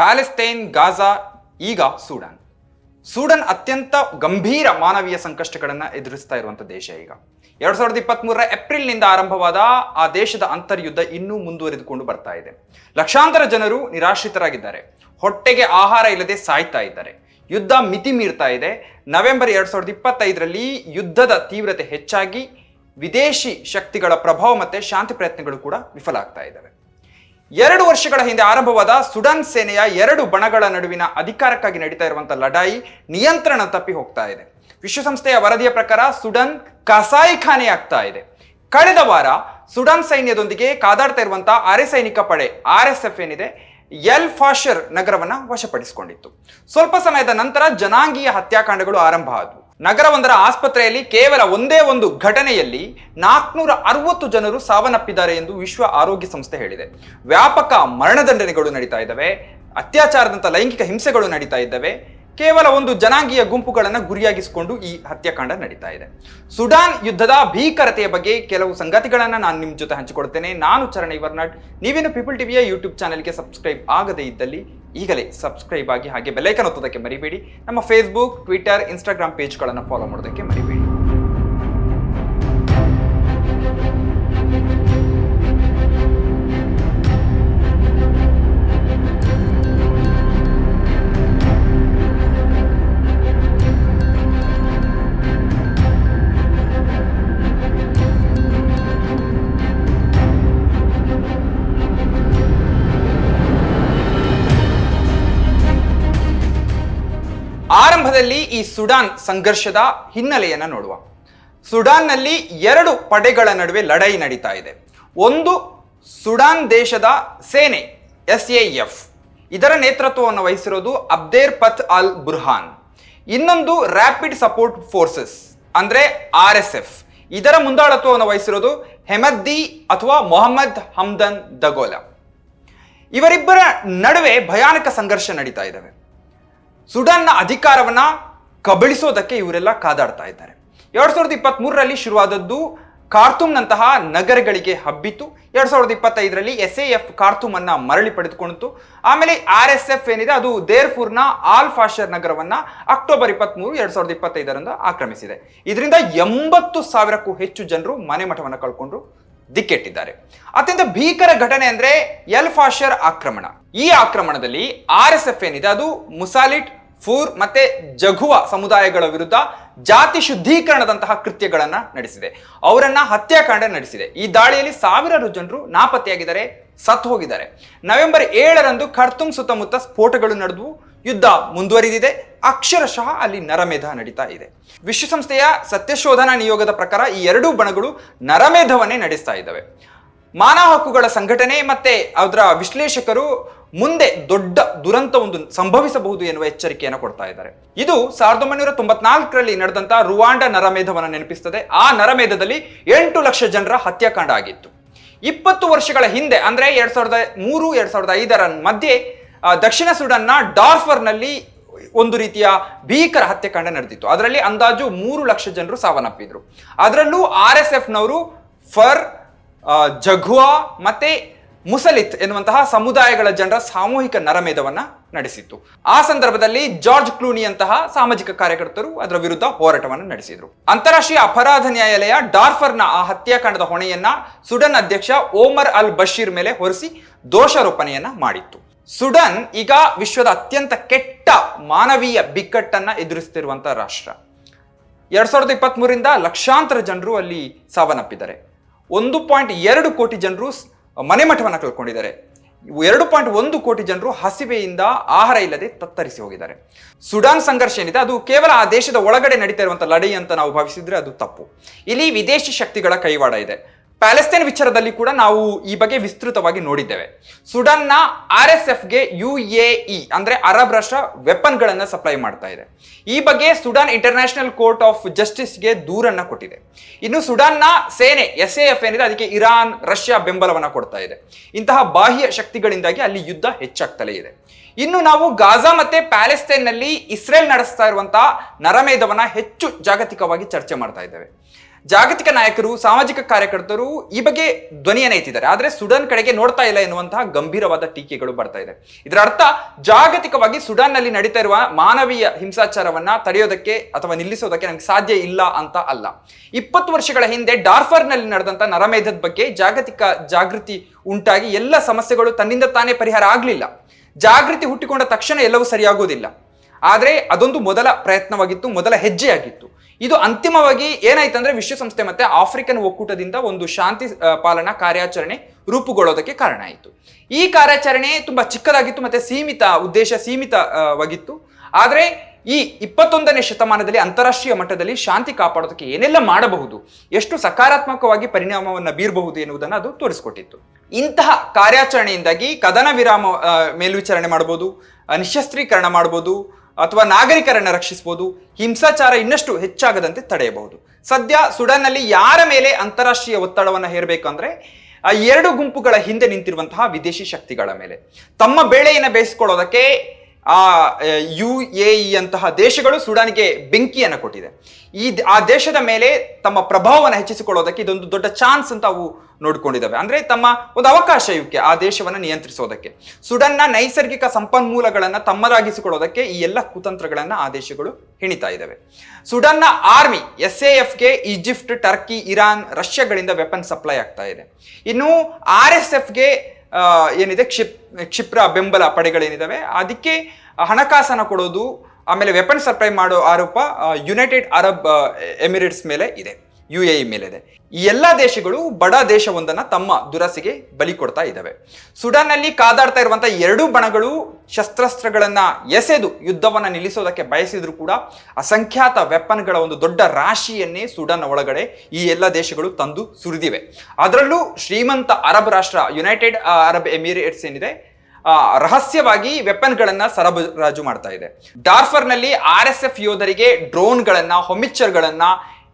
Palestine, Gaza, ಈಗ Sudan. Sudan ಅತ್ಯಂತ ಗಂಭೀರ ಮಾನವೀಯ ಸಂಕಷ್ಟಗಳನ್ನು ಎದುರಿಸ್ತಾ ಇರುವಂಥ ದೇಶ ಈಗ. ಎರಡ್ ಸಾವಿರದ ಮೂರರ ಏಪ್ರಿಲ್ನಿಂದ ಆರಂಭವಾದ ಆ ದೇಶದ ಅಂತರ್ಯುದ್ಧ ಇನ್ನೂ ಮುಂದುವರಿದುಕೊಂಡು ಬರ್ತಾ ಇದೆ. ಲಕ್ಷಾಂತರ ಜನರು ನಿರಾಶ್ರಿತರಾಗಿದ್ದಾರೆ. ಹೊಟ್ಟೆಗೆ ಆಹಾರ ಇಲ್ಲದೆ ಸಾಯ್ತಾ ಇದ್ದಾರೆ. ಯುದ್ಧ ಮಿತಿ ಮೀರ್ತಾ ಇದೆ. ನವೆಂಬರ್ ಎರಡ್ ಸಾವಿರದ ಇಪ್ಪತ್ತೈದರಲ್ಲಿ ಯುದ್ಧದ ತೀವ್ರತೆ ಹೆಚ್ಚಾಗಿ ವಿದೇಶಿ ಶಕ್ತಿಗಳ ಪ್ರಭಾವ ಮತ್ತೆ ಶಾಂತಿ ಪ್ರಯತ್ನಗಳು ಕೂಡ ವಿಫಲ ಆಗ್ತಾ ಇದ್ದಾವೆ. ಎರಡು ವರ್ಷಗಳ ಹಿಂದೆ ಆರಂಭವಾದ ಸುಡಾನ್ ಸೇನೆಯ ಎರಡು ಬಣಗಳ ನಡುವಿನ ಅಧಿಕಾರಕ್ಕಾಗಿ ನಡೀತಾ ಇರುವಂತಹ ಲಡಾಯಿ ನಿಯಂತ್ರಣ ತಪ್ಪಿ ಹೋಗ್ತಾ ಇದೆ. ವಿಶ್ವಸಂಸ್ಥೆಯ ವರದಿಯ ಪ್ರಕಾರ ಸುಡಾನ್ ಕಸಾಯಿಖಾನೆ ಆಗ್ತಾ ಇದೆ. ಕಳೆದ ವಾರ ಸುಡಾನ್ ಸೈನ್ಯದೊಂದಿಗೆ ಕಾದಾಡ್ತಾ ಇರುವಂತಹ ಅರೆ ಸೈನಿಕ ಪಡೆ ಆರ್ ಎಸ್ ಎಫ್ ಏನಿದೆ, ಎಲ್ ಫಾಶರ್ ನಗರವನ್ನ ವಶಪಡಿಸಿಕೊಂಡಿತ್ತು. ಸ್ವಲ್ಪ ಸಮಯದ ನಂತರ ಜನಾಂಗೀಯ ಹತ್ಯಾಕಾಂಡಗಳು ಆರಂಭ ಆದವು. ನಗರವೊಂದರ ಆಸ್ಪತ್ರೆಯಲ್ಲಿ ಕೇವಲ ಒಂದೇ ಒಂದು ಘಟನೆಯಲ್ಲಿ ನಾಲ್ಕುನೂರ ಅರವತ್ತು ಜನರು ಸಾವನ್ನಪ್ಪಿದ್ದಾರೆ ಎಂದು ವಿಶ್ವ ಆರೋಗ್ಯ ಸಂಸ್ಥೆ ಹೇಳಿದೆ. ವ್ಯಾಪಕ ಮರಣದಂಡನೆಗಳು ನಡೀತಾ ಇದ್ದಾವೆ. ಅತ್ಯಾಚಾರದಂಥ ಲೈಂಗಿಕ ಹಿಂಸೆಗಳು ನಡೀತಾ ಇದ್ದಾವೆ. ಕೇವಲ ಒಂದು ಜನಾಂಗೀಯ ಗುಂಪುಗಳನ್ನು ಗುರಿಯಾಗಿಸಿಕೊಂಡು ಈ ಹತ್ಯಾಕಾಂಡ ನಡೀತಾ ಇದೆ. ಸುಡಾನ್ ಯುದ್ಧದ ಭೀಕರತೆಯ ಬಗ್ಗೆ ಕೆಲವು ಸಂಗತಿಗಳನ್ನು ನಾನು ನಿಮ್ಮ ಜೊತೆ ಹಂಚಿಕೊಡ್ತೇನೆ. ನಾನು ಚರಣ ಇವರ್ನಾಡ್ ನೀವೇನು ಪೀಪಲ್ ಟಿವಿಯ ಯೂಟ್ಯೂಬ್ ಚಾನಲ್ಗೆ ಸಬ್ಸ್ಕ್ರೈಬ್ ಆಗದೇ ಇದ್ದಲ್ಲಿ ಈಗಲೇ ಸಬ್ಸ್ಕ್ರೈಬ್ ಆಗಿ ಹಾಗೆ ಬೆಲ್ಲೈಕನ್ ಒತ್ತೋದಕ್ಕೆ ಮರಿಬೇಡಿ. ನಮ್ಮ ಫೇಸ್ಬುಕ್ ಟ್ವಿಟರ್ ಇನ್ಸ್ಟಾಗ್ರಾಮ್ ಪೇಜ್ಗಳನ್ನು ಫಾಲೋ ಮಾಡೋದಕ್ಕೆ ಮರಿಬೇಡಿ. ಆರಂಭದಲ್ಲಿ ಈ ಸುಡಾನ್ ಸಂಘರ್ಷದ ಹಿನ್ನೆಲೆಯನ್ನು ನೋಡುವ. ಸುಡಾನ್ನಲ್ಲಿ ಎರಡು ಪಡೆಗಳ ನಡುವೆ ಲಡಾಯಿ ನಡೀತಾ ಇದೆ. ಒಂದು ಸುಡಾನ್ ದೇಶದ ಸೇನೆ, ಎಸ್ ಎ ಎಫ್. ಇದರ ನೇತೃತ್ವವನ್ನು ವಹಿಸಿರೋದು ಅಬ್ದೇರ್ ಪತ್ ಅಲ್ ಬುರ್ಹಾನ್. ಇನ್ನೊಂದು ರ್ಯಾಪಿಡ್ ಸಪೋರ್ಟ್ ಫೋರ್ಸಸ್ ಅಂದ್ರೆ ಆರ್ ಎಸ್ ಎಫ್. ಇದರ ಮುಂದಾಳತ್ವವನ್ನು ವಹಿಸಿರೋದು ಹೆಮದ್ದಿ ಅಥವಾ ಮೊಹಮ್ಮದ್ ಹಮ್ದನ್ ದಗೋಲಾ. ಇವರಿಬ್ಬರ ನಡುವೆ ಭಯಾನಕ ಸಂಘರ್ಷ ನಡೀತಾ ಇದ್ದಾವೆ ಸುಡಾನ್ನ ಅಧಿಕಾರವನ್ನ ಕಬಳಿಸೋದಕ್ಕೆ ಇವರೆಲ್ಲ ಕಾದಾಡ್ತಾ ಇದ್ದಾರೆ. ಎರಡ್ ಸಾವಿರದ ಇಪ್ಪತ್ತ್ ಮೂರರಲ್ಲಿ ಶುರುವಾದದ್ದು ಕಾರ್ತೂಮ್ನಂತಹ ನಗರಗಳಿಗೆ ಹಬ್ಬಿತು ಎರಡ್ ಸಾವಿರದ ಇಪ್ಪತ್ತೈದರಲ್ಲಿ ಎಸ್ ಎ ಎಫ್ ಕಾರ್ಟೂಮ್ ಅನ್ನ ಮರಳಿ ಪಡೆದುಕೊಂಡಿತು ಆಮೇಲೆ ಆರ್ ಎಸ್ ಎಫ್ ಏನಿದೆ, ಅದು ದೇರ್ಪುರ್ನ ಆಲ್ ಫಾಷರ್ ನಗರವನ್ನ ಅಕ್ಟೋಬರ್ ಇಪ್ಪತ್ತ್ ಮೂರು ಎರಡ್ ಸಾವಿರದ ಇಪ್ಪತ್ತೈದರಂದು ಆಕ್ರಮಿಸಿದೆ. ಇದರಿಂದ ಎಂಬತ್ತು ಸಾವಿರಕ್ಕೂ ಹೆಚ್ಚು ಜನರು ಮನೆ ಮಠವನ್ನು ಕಳ್ಕೊಂಡ್ರು ದಿಕ್ಕೆಟ್ಟಿದ್ದಾರೆ. ಅತ್ಯಂತ ಭೀಕರ ಘಟನೆ ಅಂದ್ರೆ ಎಲ್ ಫಾಷರ್ ಆಕ್ರಮಣ. ಈ ಆಕ್ರಮಣದಲ್ಲಿ ಆರ್ ಎಸ್ ಎಫ್ ಏನಿದೆ, ಅದು ಮುಸಾಲಿಟ್ ಫೂರ್ ಮತ್ತೆ ಜಘುವ ಸಮುದಾಯಗಳ ವಿರುದ್ಧ ಜಾತಿ ಶುದ್ಧೀಕರಣದಂತಹ ಕೃತ್ಯಗಳನ್ನ ನಡೆಸಿದೆ. ಅವರನ್ನ ಹತ್ಯಾಕಾಂಡ ನಡೆಸಿದೆ. ಈ ದಾಳಿಯಲ್ಲಿ ಸಾವಿರಾರು ಜನರು ನಾಪತ್ತೆಯಾಗಿದ್ದಾರೆ, ಸತ್ತು ಹೋಗಿದ್ದಾರೆ. ನವೆಂಬರ್ ಏಳರಂದು ಖರ್ತುಂಗ್ ಸುತ್ತಮುತ್ತ ಸ್ಫೋಟಗಳು ನಡೆದವು ಯುದ್ಧ ಮುಂದುವರಿದಿದೆ. ಅಕ್ಷರಶಃ ಅಲ್ಲಿ ನರಮೇಧ ನಡೀತಾ ಇದೆ. ವಿಶ್ವಸಂಸ್ಥೆಯ ಸತ್ಯಶೋಧನಾ ನಿಯೋಗದ ಪ್ರಕಾರ ಈ ಎರಡೂ ಬಣಗಳು ನರಮೇಧವನ್ನೇ ನಡೆಸ್ತಾ ಇದ್ದಾವೆ. ಮಾನವ ಹಕ್ಕುಗಳ ಸಂಘಟನೆ ಮತ್ತೆ ಅದರ ವಿಶ್ಲೇಷಕರು ಮುಂದೆ ದೊಡ್ಡ ದುರಂತ ಒಂದು ಸಂಭವಿಸಬಹುದು ಎನ್ನುವ ಎಚ್ಚರಿಕೆಯನ್ನು ಕೊಡ್ತಾ ಇದ್ದಾರೆ. ಇದು ಸಾವಿರದ ಒಂಬೈನೂರ ತೊಂಬತ್ನಾಲ್ಕರಲ್ಲಿ ನಡೆದಂತ ರುವಾಂಡ ನರಮೇಧವನ್ನು ನೆನಪಿಸ್ತದೆ. ಆ ನರಮೇಧದಲ್ಲಿ ಎಂಟು ಲಕ್ಷ ಜನರ ಹತ್ಯಾಕಾಂಡ ಆಗಿತ್ತು. ಇಪ್ಪತ್ತು ವರ್ಷಗಳ ಹಿಂದೆ, ಅಂದ್ರೆ ಎರಡ್ ಸಾವಿರದ ಮೂರು, ಎರಡ್ ಸಾವಿರದ ಐದರ ಮಧ್ಯೆ ದಕ್ಷಿಣ ಸುಡನ್ನ ಡಾರ್ಫರ್ನಲ್ಲಿ ಒಂದು ರೀತಿಯ ಭೀಕರ ಹತ್ಯಾಕಾಂಡ ನಡೆದಿತ್ತು. ಅದರಲ್ಲಿ ಅಂದಾಜು ಮೂರು ಲಕ್ಷ ಜನರು ಸಾವನ್ನಪ್ಪಿದ್ರು. ಅದರಲ್ಲೂ ಆರ್ ಎಸ್ ಎಫ್ನವರು ಫರ್ ಜಘುವಾ ಮತ್ತೆ ಮುಸಲಿತ್ ಎನ್ನುವಂತಹ ಸಮುದಾಯಗಳ ಜನರ ಸಾಮೂಹಿಕ ನರಮೇಧವನ್ನ ನಡೆಸಿತ್ತು. ಆ ಸಂದರ್ಭದಲ್ಲಿ ಜಾರ್ಜ್ ಕ್ಲೂನಿಯಂತಹ ಸಾಮಾಜಿಕ ಕಾರ್ಯಕರ್ತರು ಅದರ ವಿರುದ್ಧ ಹೋರಾಟವನ್ನು ನಡೆಸಿದ್ರು. ಅಂತಾರಾಷ್ಟ್ರೀಯ ಅಪರಾಧ ನ್ಯಾಯಾಲಯ ಡಾರ್ಫರ್ನ ಆ ಹತ್ಯಾಕಾಂಡದ ಹೊಣೆಯನ್ನ ಸುಡನ್ ಅಧ್ಯಕ್ಷ ಓಮರ್ ಅಲ್ ಬಶೀರ್ ಮೇಲೆ ಹೊರಿಸಿ ದೋಷಾರೋಪಣೆಯನ್ನ ಮಾಡಿತ್ತು. ಸುಡನ್ ಈಗ ವಿಶ್ವದ ಅತ್ಯಂತ ಕೆಟ್ಟ ಮಾನವೀಯ ಬಿಕ್ಕಟ್ಟನ್ನ ಎದುರಿಸುತ್ತಿರುವಂತಹ ರಾಷ್ಟ್ರ. ಎರಡ್ ಸಾವಿರದ ಇಪ್ಪತ್ತ್ ಲಕ್ಷಾಂತರ ಜನರು ಅಲ್ಲಿ ಸಾವನ್ನಪ್ಪಿದ್ದಾರೆ. ಒಂದು ಪಾಯಿಂಟ್ ಎರಡು ಕೋಟಿ ಜನರು ಮನೆ ಮಠವನ್ನು ಕಳ್ಕೊಂಡಿದ್ದಾರೆ. ಎರಡು ಪಾಯಿಂಟ್ ಒಂದು ಕೋಟಿ ಜನರು ಹಸಿವೆಯಿಂದ ಆಹಾರ ಇಲ್ಲದೆ ತತ್ತರಿಸಿ ಹೋಗಿದ್ದಾರೆ. ಸುಡಾನ್ ಸಂಘರ್ಷ ಏನಿದೆ, ಅದು ಕೇವಲ ಆ ದೇಶದ ಒಳಗಡೆ ನಡೀತಾ ಇರುವಂತಹ ಲಡೈ ಅಂತ ನಾವು ಭಾವಿಸಿದ್ರೆ ಅದು ತಪ್ಪು. ಇಲ್ಲಿ ವಿದೇಶಿ ಶಕ್ತಿಗಳ ಕೈವಾಡ ಇದೆ. ಪ್ಯಾಲೆಸ್ತೈನ್ ವಿಚಾರದಲ್ಲಿ ಕೂಡ ನಾವು ಈ ಬಗ್ಗೆ ವಿಸ್ತೃತವಾಗಿ ನೋಡಿದ್ದೇವೆ. ಸುಡನ್ನ ಆರ್ ಎಸ್ ಎಫ್ಗೆ ಯು ಎ ಇ ಅಂದ್ರೆ ಅರಬ್ ರಾಷ್ಟ್ರ ವೆಪನ್ಗಳನ್ನ ಸಪ್ಲೈ ಮಾಡ್ತಾ ಇದೆ. ಈ ಬಗ್ಗೆ ಸುಡಾನ್ ಇಂಟರ್ನ್ಯಾಷನಲ್ ಕೋರ್ಟ್ ಆಫ್ ಜಸ್ಟಿಸ್ಗೆ ದೂರನ್ನ ಕೊಟ್ಟಿದೆ. ಇನ್ನು ಸುಡಾನ್ನ ಸೇನೆ, ಎಸ್ ಎ ಎಫ್ ಏನಿದೆ, ಅದಕ್ಕೆ ಇರಾನ್, ರಷ್ಯಾ ಬೆಂಬಲವನ್ನ ಕೊಡ್ತಾ ಇದೆ. ಇಂತಹ ಬಾಹ್ಯ ಶಕ್ತಿಗಳಿಂದಾಗಿ ಅಲ್ಲಿ ಯುದ್ಧ ಹೆಚ್ಚಾಗ್ತಲೇ ಇದೆ. ಇನ್ನು ನಾವು ಗಾಜಾ ಮತ್ತೆ ಪ್ಯಾಲೆಸ್ತೈನ್ನಲ್ಲಿ ಇಸ್ರೇಲ್ ನಡೆಸ್ತಾ ಇರುವಂತಹ ನರಮೇಧವನ್ನ ಹೆಚ್ಚು ಜಾಗತಿಕವಾಗಿ ಚರ್ಚೆ ಮಾಡ್ತಾ ಇದ್ದೇವೆ. ಜಾಗತಿಕ ನಾಯಕರು, ಸಾಮಾಜಿಕ ಕಾರ್ಯಕರ್ತರು ಈ ಬಗ್ಗೆ ಧ್ವನಿಯನ್ನ ಎತ್ತಿದ್ದಾರೆ. ಆದ್ರೆ ಸುಡಾನ್ ಕಡೆಗೆ ನೋಡ್ತಾ ಇಲ್ಲ ಎನ್ನುವಂತಹ ಗಂಭೀರವಾದ ಟೀಕೆಗಳು ಬರ್ತಾ ಇದೆ. ಇದರ ಅರ್ಥ ಜಾಗತಿಕವಾಗಿ ಸುಡಾನ್ನಲ್ಲಿ ನಡೀತಾ ಇರುವ ಮಾನವೀಯ ಹಿಂಸಾಚಾರವನ್ನ ತಡೆಯೋದಕ್ಕೆ ಅಥವಾ ನಿಲ್ಲಿಸೋದಕ್ಕೆ ನಮ್ಗೆ ಸಾಧ್ಯ ಇಲ್ಲ ಅಂತ ಅಲ್ಲ. ಇಪ್ಪತ್ತು ವರ್ಷಗಳ ಹಿಂದೆ ಡಾರ್ಫರ್ನಲ್ಲಿ ನಡೆದಂತ ನರಮೇಧದ ಬಗ್ಗೆ ಜಾಗತಿಕ ಜಾಗೃತಿ ಉಂಟಾಗಿ ಎಲ್ಲ ಸಮಸ್ಯೆಗಳು ತನ್ನಿಂದ ತಾನೇ ಪರಿಹಾರ ಆಗ್ಲಿಲ್ಲ. ಜಾಗೃತಿ ಹುಟ್ಟಿಕೊಂಡ ತಕ್ಷಣ ಎಲ್ಲವೂ ಸರಿಯಾಗುವುದಿಲ್ಲ ಆದರೆ ಅದೊಂದು ಮೊದಲ ಪ್ರಯತ್ನವಾಗಿತ್ತು, ಮೊದಲ ಹೆಜ್ಜೆಯಾಗಿತ್ತು. ಇದು ಅಂತಿಮವಾಗಿ ಏನಾಯ್ತಂದ್ರೆ ವಿಶ್ವಸಂಸ್ಥೆ ಮತ್ತೆ ಆಫ್ರಿಕನ್ ಒಕ್ಕೂಟದಿಂದ ಒಂದು ಶಾಂತಿ ಪಾಲನಾ ಕಾರ್ಯಾಚರಣೆ ರೂಪುಗೊಳ್ಳೋದಕ್ಕೆ ಕಾರಣ ಆಯಿತು. ಈ ಕಾರ್ಯಾಚರಣೆ ತುಂಬಾ ಚಿಕ್ಕದಾಗಿತ್ತು ಮತ್ತೆ ಸೀಮಿತ ಉದ್ದೇಶ ಸೀಮಿತವಾಗಿತ್ತು ಆದರೆ ಈ ಇಪ್ಪತ್ತೊಂದನೇ ಶತಮಾನದಲ್ಲಿ ಅಂತಾರಾಷ್ಟ್ರೀಯ ಮಟ್ಟದಲ್ಲಿ ಶಾಂತಿ ಕಾಪಾಡೋದಕ್ಕೆ ಏನೆಲ್ಲ ಮಾಡಬಹುದು ಎಷ್ಟು ಸಕಾರಾತ್ಮಕವಾಗಿ ಪರಿಣಾಮವನ್ನು ಬೀರಬಹುದು ಎನ್ನುವುದನ್ನು ಅದು ತೋರಿಸಿಕೊಟ್ಟಿತ್ತು. ಇಂತಹ ಕಾರ್ಯಾಚರಣೆಯಿಂದಾಗಿ ಕದನ ವಿರಾಮ ಮೇಲ್ವಿಚಾರಣೆ ಮಾಡಬಹುದು ಆ, ನಿಶಸ್ತ್ರೀಕರಣ ಮಾಡಬಹುದು ಅಥವಾ ನಾಗರಿಕರನ್ನು ರಕ್ಷಿಸಬಹುದು ಹಿಂಸಾಚಾರ ಇನ್ನಷ್ಟು ಹೆಚ್ಚಾಗದಂತೆ ತಡೆಯಬಹುದು. ಸದ್ಯ ಸುಡಾನ್ನಲ್ಲಿ ಯಾರ ಮೇಲೆ ಅಂತಾರಾಷ್ಟ್ರೀಯ ಒತ್ತಡವನ್ನು ಹೇರಬೇಕಂದ್ರೆ, ಆ ಎರಡು ಗುಂಪುಗಳ ಹಿಂದೆ ನಿಂತಿರುವಂತಹ ವಿದೇಶಿ ಶಕ್ತಿಗಳ ಮೇಲೆ. ತಮ್ಮ ಬೇಳೆಯನ್ನು ಬೇಯಿಸ್ಕೊಳ್ಳೋದಕ್ಕೆ ಆ ಯು ಎ ಅಂತಹ ದೇಶಗಳು ಸುಡಾನ್ಗೆ ಬೆಂಕಿಯನ್ನು ಕೊಟ್ಟಿದೆ. ಈ ಆ ದೇಶದ ಮೇಲೆ ತಮ್ಮ ಪ್ರಭಾವವನ್ನು ಹೆಚ್ಚಿಸಿಕೊಳ್ಳೋದಕ್ಕೆ ಇದೊಂದು ದೊಡ್ಡ ಚಾನ್ಸ್ ಅಂತ ಅವು ನೋಡ್ಕೊಂಡಿದ್ದಾವೆ. ಅಂದ್ರೆ ತಮ್ಮ ಒಂದು ಅವಕಾಶ ಇವಕ್ಕೆ ಆ ದೇಶವನ್ನು ನಿಯಂತ್ರಿಸೋದಕ್ಕೆ. ಸುಡನ್ನ ನೈಸರ್ಗಿಕ ಸಂಪನ್ಮೂಲಗಳನ್ನು ತಮ್ಮದಾಗಿಸಿಕೊಳ್ಳೋದಕ್ಕೆ ಈ ಎಲ್ಲ ಕುತಂತ್ರಗಳನ್ನು ಆ ದೇಶಗಳು ಹಿಣಿತಾ ಇದ್ದಾವೆ. ಸುಡನ್ನ ಆರ್ಮಿ, ಎಸ್ ಎ ಎಫ್ಗೆ ಈಜಿಪ್ಟ್, ಟರ್ಕಿ, ಇರಾನ್, ರಷ್ಯಾಗಳಿಂದ ವೆಪನ್ ಸಪ್ಲೈ ಆಗ್ತಾ ಇದೆ. ಇನ್ನು ಆರ್ ಎಸ್ ಎಫ್ಗೆ ಏನಿದೆ? ಕ್ಷಿಪ್, ಕ್ಷಿಪ್ರ ಬೆಂಬಲ ಪಡೆಗಳೇನಿದ್ದಾವೆ ಅದಕ್ಕೆ ಹಣಕಾಸನ್ನು ಕೊಡೋದು, ಆಮೇಲೆ ವೆಪನ್ ಸಪ್ಲೈ ಮಾಡೋ ಆರೋಪ ಯುನೈಟೆಡ್ ಅರಬ್ ಎಮಿರೇಟ್ಸ್ ಮೇಲೆ ಇದೆ. ಯು ಎ ಇ ಮೇಲಿದೆ. ಈ ಎಲ್ಲ ದೇಶಗಳು ಬಡ ದೇಶವೊಂದನ್ನು ತಮ್ಮ ದುರಸಿಗೆ ಬಲಿ ಕೊಡ್ತಾ ಇದ್ದಾವೆ. ಸುಡಾನ್ನಲ್ಲಿ ಕಾದಾಡ್ತಾ ಇರುವಂಥ ಎರಡೂ ಬಣಗಳು ಶಸ್ತ್ರಾಸ್ತ್ರಗಳನ್ನು ಎಸೆದು ಯುದ್ಧವನ್ನು ನಿಲ್ಲಿಸೋದಕ್ಕೆ ಬಯಸಿದ್ರು ಕೂಡ ಅಸಂಖ್ಯಾತ ವೆಪನ್ಗಳ ಒಂದು ದೊಡ್ಡ ರಾಶಿಯನ್ನೇ ಸುಡಾನ್ ಒಳಗಡೆ ಈ ಎಲ್ಲ ದೇಶಗಳು ತಂದು ಸುರಿದಿವೆ. ಅದರಲ್ಲೂ ಶ್ರೀಮಂತ ಅರಬ್ ರಾಷ್ಟ್ರ, ಯುನೈಟೆಡ್ ಅರಬ್ ಎಮಿರೇಟ್ಸ್ ಏನಿದೆ ರಹಸ್ಯವಾಗಿ ವೆಪನ್ಗಳನ್ನ ಸರಬರಾಜು ಮಾಡ್ತಾ ಇದೆ. ಡಾರ್ಫರ್ನಲ್ಲಿ ಆರ್ ಎಸ್ ಎಫ್ ಯೋಧರಿಗೆ ಡ್ರೋನ್ಗಳನ್ನ ಹೊಮಿಚ್ಚರ್ಗಳನ್ನ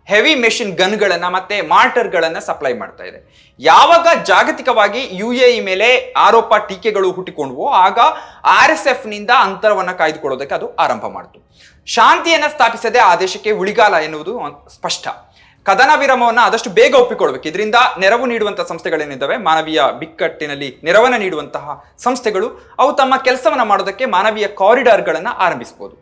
ಹೆವಿ ಮೆಷಿನ್ ಗನ್ಗಳನ್ನ ಮತ್ತೆ ಮಾರ್ಟರ್ಗಳನ್ನ ಸಪ್ಲೈ ಮಾಡ್ತಾ ಇದೆ. ಯಾವಾಗ ಜಾಗತಿಕವಾಗಿ ಯು ಎ ಇ ಮೇಲೆ ಆರೋಪ ಟೀಕೆಗಳು ಹುಟ್ಟಿಕೊಂಡವು ಆಗ ಆರ್ ಎಸ್ ಎಫ್ನಿಂದ ಅಂತರವನ್ನ ಕಾಯ್ದುಕೊಳ್ಳೋದಕ್ಕೆ ಅದು ಆರಂಭ ಮಾಡಿತು. ಶಾಂತಿಯನ್ನ ಸ್ಥಾಪಿಸದೆ ಆ ದೇಶಕ್ಕೆ ಉಳಿಗಾಲ ಎನ್ನುವುದು ಸ್ಪಷ್ಟ. ಕದನ ವಿರಾಮವನ್ನ ಆದಷ್ಟು ಬೇಗ ಒಪ್ಪಿಕೊಳ್ಬೇಕು. ಇದರಿಂದ ನೆರವು ನೀಡುವಂತಹ ಸಂಸ್ಥೆಗಳೇನಿದ್ದಾವೆ? ಮಾನವೀಯ ಬಿಕ್ಕಟ್ಟಿನಲ್ಲಿ ನೆರವನ್ನು ನೀಡುವಂತಹ ಸಂಸ್ಥೆಗಳು. ಅವು ತಮ್ಮ ಕೆಲಸವನ್ನ ಮಾಡೋದಕ್ಕೆ ಮಾನವೀಯ ಕಾರಿಡಾರ್ಗಳನ್ನು ಆರಂಭಿಸಬಹುದು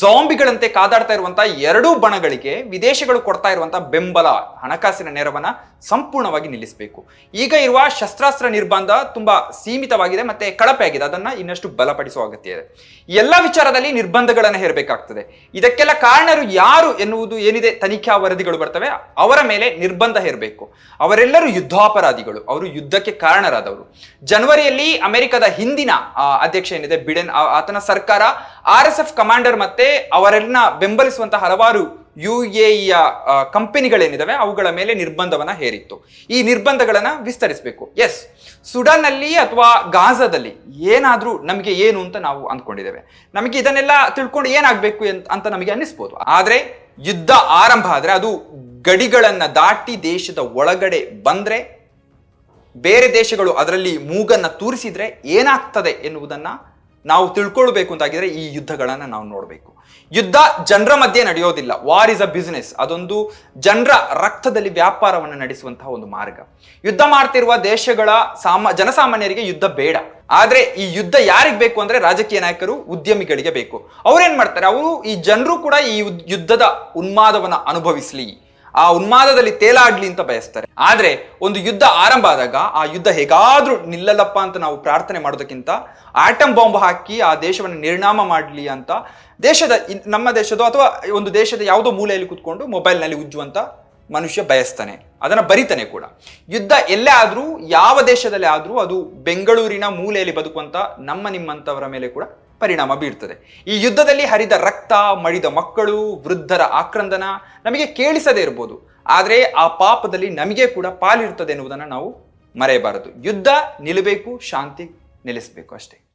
ಜಾಂಬಿಗಳಂತೆ ಕಾದಾಡ್ತಾ ಇರುವಂತಹ ಎರಡೂ ಬಣಗಳಿಗೆ ವಿದೇಶಗಳು ಕೊಡ್ತಾ ಇರುವಂತಹ ಬೆಂಬಲ, ಹಣಕಾಸಿನ ನೆರವನ್ನ ಸಂಪೂರ್ಣವಾಗಿ ನಿಲ್ಲಿಸಬೇಕು. ಈಗ ಇರುವ ಶಸ್ತ್ರಾಸ್ತ್ರ ನಿರ್ಬಂಧ ತುಂಬಾ ಸೀಮಿತವಾಗಿದೆ ಮತ್ತೆ ಕಳಪೆ ಆಗಿದೆ ಅದನ್ನ ಇನ್ನಷ್ಟು ಬಲಪಡಿಸುವ ಅಗತ್ಯ ಇದೆ. ಎಲ್ಲ ವಿಚಾರದಲ್ಲಿ ನಿರ್ಬಂಧಗಳನ್ನು ಹೇರಬೇಕಾಗ್ತದೆ. ಇದಕ್ಕೆಲ್ಲ ಕಾರಣರು ಯಾರು ಎನ್ನುವುದು ಏನಿದೆ ತನಿಖಾ ವರದಿಗಳು ಬರ್ತವೆ. ಅವರ ಮೇಲೆ ನಿರ್ಬಂಧ ಹೇರಬೇಕು. ಅವರೆಲ್ಲರೂ ಯುದ್ಧಾಪರಾಧಿಗಳು. ಅವರು ಯುದ್ಧಕ್ಕೆ ಕಾರಣರಾದವರು. ಜನವರಿಯಲ್ಲಿ ಅಮೆರಿಕದ ಹಿಂದಿನ ಅಧ್ಯಕ್ಷ ಏನಿದೆ, ಬಿಡೆನ್ ಆತನ ಸರ್ಕಾರ ಆರ್ ಎಸ್ ಎಫ್ ಕಮಾಂಡರ್ ಮತ್ತೆ ಅವರನ್ನ ಬೆಂಬಲಿಸುವಂತಹ ಹಲವಾರು ಯು ಎ ಇಯ ಕಂಪನಿಗಳೇನಿದಾವೆ, ಅವುಗಳ ಮೇಲೆ ನಿರ್ಬಂಧವನ್ನ ಹೇರಿತ್ತು. ಈ ನಿರ್ಬಂಧಗಳನ್ನ ವಿಸ್ತರಿಸಬೇಕು. ಎಸ್ ಸುಡಾನ್ನಲ್ಲಿ ಅಥವಾ ಗಾಜಾದಲ್ಲಿ ಏನಾದ್ರೂ ನಮಗೆ ಏನು ಅಂತ ನಾವು ಅಂದ್ಕೊಂಡಿದ್ದೇವೆ. ನಮಗೆ ಇದನ್ನೆಲ್ಲ ತಿಳ್ಕೊಂಡು ಏನಾಗಬೇಕು ಅಂತ ನಮಗೆ ಅನ್ನಿಸ್ಬೋದು. ಆದ್ರೆ ಯುದ್ಧ ಆರಂಭ ಆದ್ರೆ ಅದು ಗಡಿಗಳನ್ನ ದಾಟಿ ದೇಶದ ಒಳಗಡೆ ಬಂದ್ರೆ, ಬೇರೆ ದೇಶಗಳು ಅದರಲ್ಲಿ ಮೂಗನ್ನ ತೂರಿಸಿದ್ರೆ ಏನಾಗ್ತದೆ ಎನ್ನುವುದನ್ನ ನಾವು ತಿಳ್ಕೊಳ್ಬೇಕು ಅಂತಾಗಿದ್ರೆ ಈ ಯುದ್ಧಗಳನ್ನ ನಾವು ನೋಡಬೇಕು. ಯುದ್ಧ ಜನರ ಮಧ್ಯೆ ನಡೆಯೋದಿಲ್ಲ. ವಾರ್ ಇಸ್ ಅ ಬಿಸ್ನೆಸ್ ಅದೊಂದು ಜನರ ರಕ್ತದಲ್ಲಿ ವ್ಯಾಪಾರವನ್ನು ನಡೆಸುವಂತಹ ಒಂದು ಮಾರ್ಗ. ಯುದ್ಧ ಮಾಡ್ತಿರುವ ದೇಶಗಳ ಸಾಮ, ಜನಸಾಮಾನ್ಯರಿಗೆ ಯುದ್ಧ ಬೇಡ. ಆದ್ರೆ ಈ ಯುದ್ಧ ಯಾರಿಗೆ ಬೇಕು ಅಂದ್ರೆ ರಾಜಕೀಯ ನಾಯಕರು, ಉದ್ಯಮಿಗಳಿಗೆ ಬೇಕು. ಅವ್ರೇನ್ ಮಾಡ್ತಾರೆ? ಅವರು ಈ ಜನರು ಕೂಡ ಈ ಯುದ್ಧದ ಉನ್ಮಾದವನ್ನ ಅನುಭವಿಸ್ಲಿ. ಆ ಉನ್ಮಾದದಲ್ಲಿ ತೇಲಾಡ್ಲಿ ಅಂತ ಬಯಸ್ತಾರೆ. ಆದ್ರೆ ಒಂದು ಯುದ್ಧ ಆರಂಭ ಆದಾಗ ಆ ಯುದ್ಧ ಹೇಗಾದ್ರೂ ನಿಲ್ಲಲ್ಲಪ್ಪ ಅಂತ ನಾವು ಪ್ರಾರ್ಥನೆ ಮಾಡೋದಕ್ಕಿಂತ ಆಟಮ್ ಬಾಂಬ್ ಹಾಕಿ ಆ ದೇಶವನ್ನು ನಿರ್ಣಾಮ ಮಾಡಲಿ ಅಂತ ದೇಶದ ನಮ್ಮ ದೇಶದ ಅಥವಾ ಒಂದು ದೇಶದ ಯಾವುದೋ ಮೂಲೆಯಲ್ಲಿ ಕೂತ್ಕೊಂಡು ಮೊಬೈಲ್ನಲ್ಲಿ ಉಜ್ಜುವಂತ ಮನುಷ್ಯ ಬಯಸ್ತಾನೆ. ಅದನ್ನ ಬರಿತಾನೆ ಕೂಡ. ಯುದ್ಧ ಎಲ್ಲೇ ಆದ್ರೂ, ಯಾವ ದೇಶದಲ್ಲಿ ಆದ್ರೂ ಅದು ಬೆಂಗಳೂರಿನ ಮೂಲೆಯಲ್ಲಿ ಬದುಕುವಂತ ನಮ್ಮ ನಿಮ್ಮಂತವರ ಮೇಲೆ ಕೂಡ ಪರಿಣಾಮ ಬೀರ್ತದೆ. ಈ ಯುದ್ಧದಲ್ಲಿ ಹರಿದ ರಕ್ತ, ಮಡಿದ ಮಕ್ಕಳು, ವೃದ್ಧರ ಆಕ್ರಂದನ ನಮಗೆ ಕೇಳಿಸದೇ ಇರ್ಬೋದು. ಆದರೆ ಆ ಪಾಪದಲ್ಲಿ ನಮಗೆ ಕೂಡ ಪಾಲಿರ್ತದೆ ಎನ್ನುವುದನ್ನು ನಾವು ಮರೆಯಬಾರದು. ಯುದ್ಧ ನಿಲ್ಲಬೇಕು, ಶಾಂತಿ ನೆಲೆಸಬೇಕು ಅಷ್ಟೇ.